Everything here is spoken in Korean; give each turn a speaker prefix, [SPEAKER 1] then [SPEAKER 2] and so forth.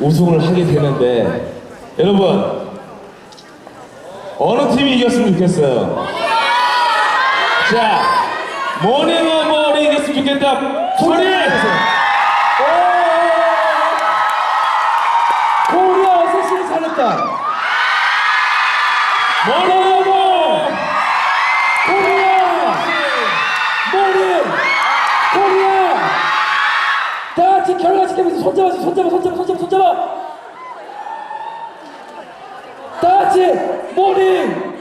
[SPEAKER 1] 우승을 하게 되는데 여러분 어느 팀이 이겼으면 좋겠어요? 자 모닝어머니 이겼으면 좋겠다 소리!
[SPEAKER 2] 코리아 어쌔신이 살렸다.
[SPEAKER 1] 모닝어머!
[SPEAKER 2] 결각시 결각시키면서 손잡아 손잡아 손잡아 손잡아 손잡아. 다 같이 모닝.